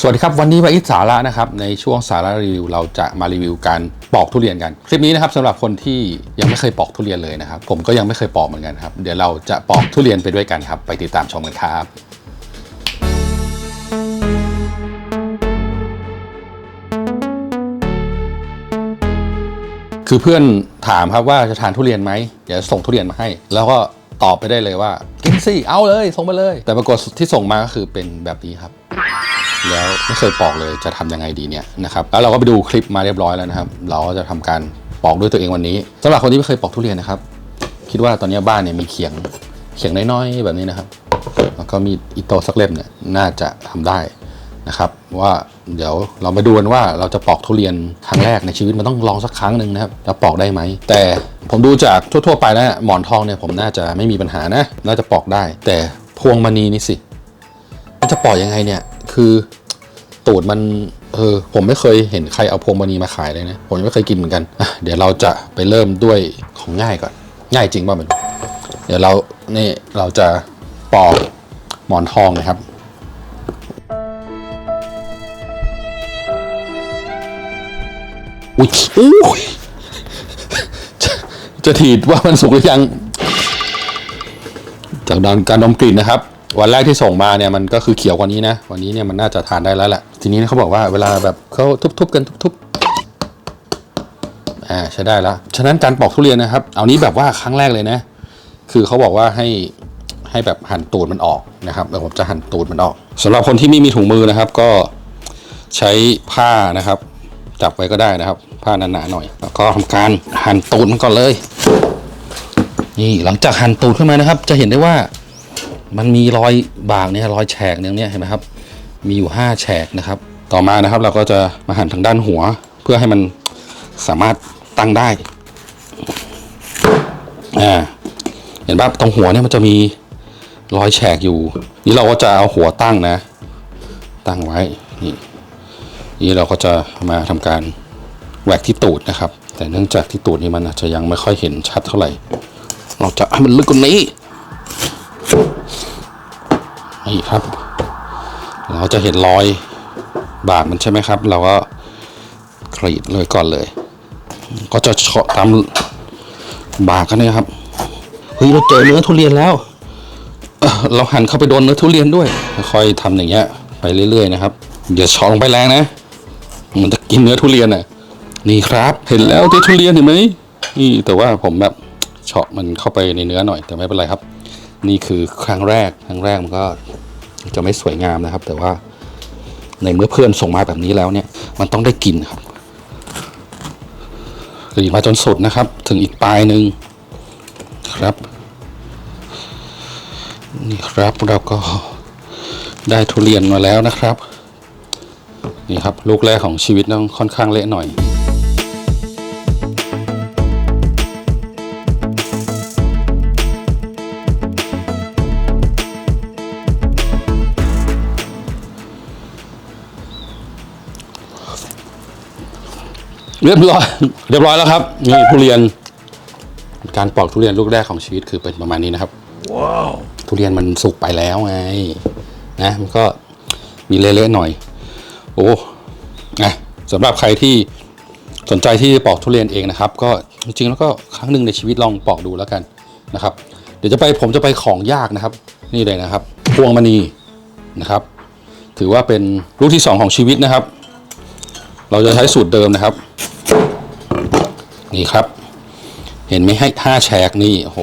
สวัสดีครับ วันนี้มาอิสสาระนะครับ ในช่วงสาระรีวิว เราจะมารีวิวการปอกทุเรียนกัน คลิปนี้นะครับสำหรับคนที่ยังไม่เคยปอกทุเรียนเลยนะครับ ผมก็ยังไม่เคยปอกเหมือนกันครับ เดี๋ยวเราจะปอกทุเรียนไปด้วยกันครับ ไปติดตามชมกันครับคือเพื่อนถามครับว่าจะทานทุเรียนไหมเดี๋ยวส่งทุเรียนมาให้ แล้วก็ตอบไปได้เลยว่ากินสิเอาเลยส่งไปเลย แต่ปรากฏที่ส่งมาก็คือเป็นแบบนี้ครับ แล้วไม่เคยปอกเลยจะทำยังไงดีเนี่ยนะครับแล้วเราก็ไปดูคลิปมาเรียบร้อยแล้วนะครับ เราก็จะทำการปอกด้วยตัวเองวันนี้สำหรับคนที่ไม่เคยปอกทุเรียนนะครับ คิดว่าตอนนี้บ้านเนี่ยมีเขียงเขียงน้อยๆแบบนี้นะครับ แล้วก็มีอิโต้สักเล่มเนี่ยน่าจะทำได้นะครับ ว่าเดี๋ยวเรามาดูกันว่าเราจะปอกทุเรียนครั้งแรกในชีวิตมันต้องลองสักครั้งหนึ่งนะครับแล้วปอกได้ไหมแต่ผมดูจากทั่วๆไปแล้วเนี่ยหมอนทองเนี่ยผมน่าจะไม่มีปัญหานะ น่าจะปอกได้ แต่พวงมณีนี่สิ มันจะปอกยังไงเนี่ย คือตูดมันเออผมไม่เคยเห็นใครเอาพวงมณีมาขายเลยนะ ผมยังไม่เคยกินเหมือนกันอะเดี๋ยวเราจะไปเริ่มด้วยของง่ายก่อน ง่ายจริงป่ะมันเดี๋ยวเรานี่เราจะปอกหมอนทองนะครับอุ๊ยอุ๊ยจะจะถีดว่ามันสุกหรือยัง จากดานการดมกลิ่นนะครับ วันแรกที่ส่งมาเนี่ยมันก็คือเขียวกว่านี้นะ วันนี้เนี่ยมันน่าจะทานได้แล้วแหละ ทีนี้เขาบอกว่าเวลาแบบเขาทุบๆกันทุบๆอ่าใช้ได้แล้ว ฉะนั้นการปอกทุเรียนนะครับ เอานี้แบบว่าครั้งแรกเลยนะ คือเขาบอกว่าให้ให้แบบหั่นตูดมันออกนะครับแล้วผมจะหั่นตูดมันออกสำหรับคนที่ไม่มีถุงมือนะครับ ก็ใช้ผ้านะครับ จับไว้ก็ได้นะครับ ผ้าหนาๆหน่อย แล้วก็ทำการหั่นตูดมันก่อนเลย นี่หลังจากหั่นตูดขึ้นมานะครับ จะเห็นได้ว่า มันมีรอยบากเนี่ยรอยแฉกเนี่ยเห็นไหมครับ มีอยู่ 5 แฉกนะครับ ต่อมานะครับเราก็จะมาหั่นทางด้านหัว เพื่อให้มันสามารถตั้งได้อ่าเห็นป่ะตรงหัวเนี่ยมันจะมีรอยแฉกอยู่ นี่เราก็จะเอาหัวตั้งนะ ตั้งไว้นี่นี่เราก็จะมาทำการแหวกที่ตูดนะครับ แต่เนื่องจากที่ตูดนี่มันอาจจะยังไม่ค่อยเห็นชัดเท่าไหร่ เราจะให้มันลึกกว่านี้ นี่ครับ เราจะเห็นรอยบาดมันใช่ไหมครับ เราก็กรีดเลยก่อนเลย ก็จะเฉาะตามบากกันนี่ครับเฮ้ยเราเจอเนื้อทุเรียนแล้ว เราหันเข้าไปโดนเนื้อทุเรียนด้วยค่อยๆทำอย่างเงี้ยไปเรื่อยๆนะครับอย่าเฉาะลงไปแรงนะ มันจะกินเนื้อทุเรียนอะนี่ครับ เห็นแล้วเนื้อทุเรียนเห็นไหมนี่แต่ว่าผมแบบเฉาะมันเข้าไปในเนื้อหน่อยแต่ไม่เป็นไรครับ นี่คือครั้งแรก ครั้งแรกมันก็จะไม่สวยงามนะครับ แต่ว่าในเมื่อเพื่อนส่งมาแบบนี้แล้วเนี่ย มันต้องได้กินครับกรีดมาจนสุดนะครับ ถึงอีกปลายหนึ่งครับนี่ครับเราก็ได้ทุเรียนมาแล้วนะครับ นี่ครับ ลูกแรกของชีวิตต้องค่อนข้างเละหน่อย เรียบร้อยเรียบร้อยแล้วครับนี่ทุเรียน การปอกทุเรียนลูกแรกของชีวิตคือเป็นประมาณนี้นะครับทุเรียนมันสุกไปแล้วไงนะมันก็มีเละๆหน่อย โอ้นะสำหรับใครที่สนใจที่ปอกทุเรียนเองนะครับ ก็จริงๆแล้วก็ครั้งหนึ่งในชีวิตลองปอกดูแล้วกันนะครับ เดี๋ยวจะไปผมจะไปของยากนะครับ นี่เลยนะครับ พวงมณีนะครับ ถือว่าเป็นลูกที่สองของชีวิตนะครับ เราจะใช้สูตรเดิมนะครับ นี่ครับ เห็นไหมให้ห้าแฉกนี่โอ้โห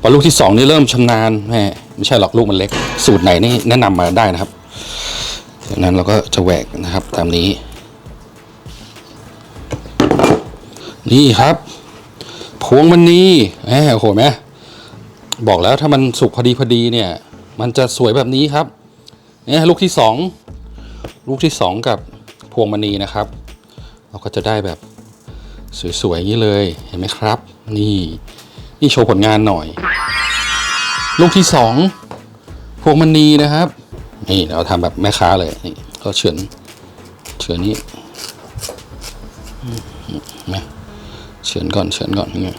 พอลูกที่สองนี่เริ่มชำนาญแม่ไม่ใช่หรอกลูกมันเล็ก สูตรไหนนี่แนะนำมาได้นะครับจากนั้นเราก็จะแหวกนะครับตามนี้ นี่ครับ พวงมันนี่แหมโอ้โหแม่บอกแล้วถ้ามันสุกพอดีพอดีเนี่ย มันจะสวยแบบนี้ครับเนี่ยลูกที่สองลูกที่สองกับพวงมณีนะครับ เราก็จะได้แบบ สวยๆอย่างนี้เลยเห็นไหมครับ นี่นี่โชว์ผลงานหน่อย ลูกที่สองพวงมณีนะครับ นี่เราทำแบบแม่ค้าเลยนี่ก็เฉือนเฉือนนี้อืมเห็นไหมเฉือนก่อนเฉือนก่อนยังไง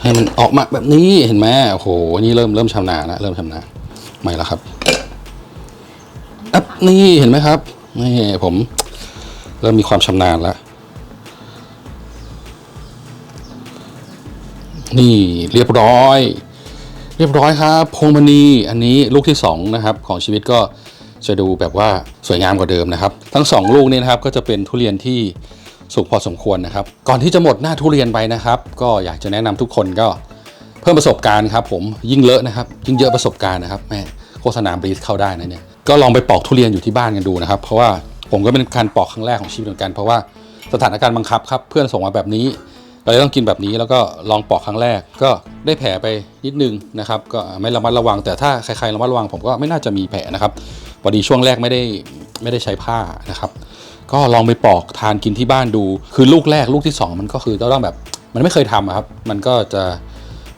ให้ให้มันออกมาแบบนี้เห็นไหมโอ้โหนี่เริ่มเริ่มชำนาญแล้วเริ่มชำนาญไม่แล้วครับ นี่เห็นไหมครับนี่ผมเริ่มมีความชำนาญแล้ว นี่เรียบร้อย เรียบร้อยครับพวงมณีอันนี้ลูกที่สองนะครับของชีวิตก็จะดูแบบว่าสวยงามกว่าเดิมนะครับ ทั้งสองลูกนี้นะครับก็จะเป็นทุเรียนที่สุกพอสมควรนะครับ ก่อนที่จะหมดหน้าทุเรียนไปนะครับ ก็อยากจะแนะนำทุกคนก็เพิ่มประสบการณ์ครับ ผมยิ่งเลอะนะครับ ยิ่งเยอะประสบการณ์นะครับแม่โฆษณาบรีสเข้าได้นะเนี่ย ก็ลองไปปอกทุเรียนอยู่ที่บ้านกันดูนะครับ เพราะว่าผมก็เป็นการปอกครั้งแรกของชีวิตเหมือนกันเพราะว่าสถานการณ์บังคับครับ เพื่อนส่งมาแบบนี้ เราจะต้องกินแบบนี้แล้วก็ลองปอกครั้งแรก ก็ได้แผลไปนิดนึงนะครับก็ไม่ระมัดระวังแต่ถ้าใครๆระมัดระวังผมก็ไม่น่าจะมีแผลนะครับพอดีช่วงแรกไม่ได้ไม่ได้ใช้ผ้านะครับ ก็ลองไปปอกทานกินที่บ้านดู คือลูกแรกลูกที่สองมันก็คือต้องแบบมันไม่เคยทำครับ มันก็จะ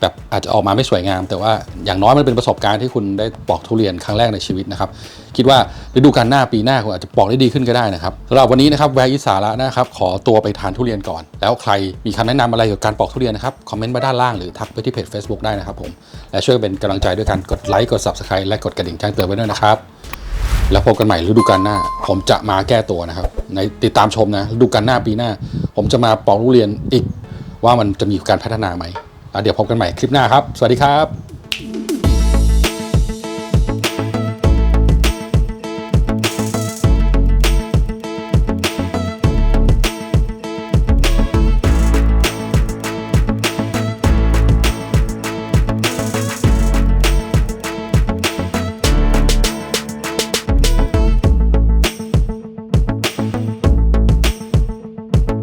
แบบอาจจะออกมาไม่สวยงาม แต่ว่าอย่างน้อยมันเป็นประสบการณ์ที่คุณได้ปอกทุเรียนครั้งแรกในชีวิตนะครับ คิดว่าฤดูกาลหน้าปีหน้าคุณอาจจะปอกได้ดีขึ้นก็ได้นะครับสำหรับวันนี้นะครับแวร์อิสาระนะครับขอตัวไปทานทุเรียนก่อน แล้วใครมีคำแนะนำอะไรเกี่ยวกับการปอกทุเรียนนะครับคอมเมนต์มาด้านล่างหรือทักไปที่เพจ Facebook ได้นะครับผมและช่วยเป็นกำลังใจด้วยการกดไลค์กด Subscribe และกดกระดิ่งแจ้งเตือนไว้ด้วยนะครับแล้วพบกันใหม่ฤดูกาลหน้า ผมจะมาแก้ตัวนะครับ ในติดตามชมนะฤดูกาลหน้าปีหน้า ผมจะมาปอกทุเรียนอีกว่ามันจะมีการพัฒนาไหม แล้วเดี๋ยวพบกันใหม่คลิปหน้าครับ สวัสดีครับ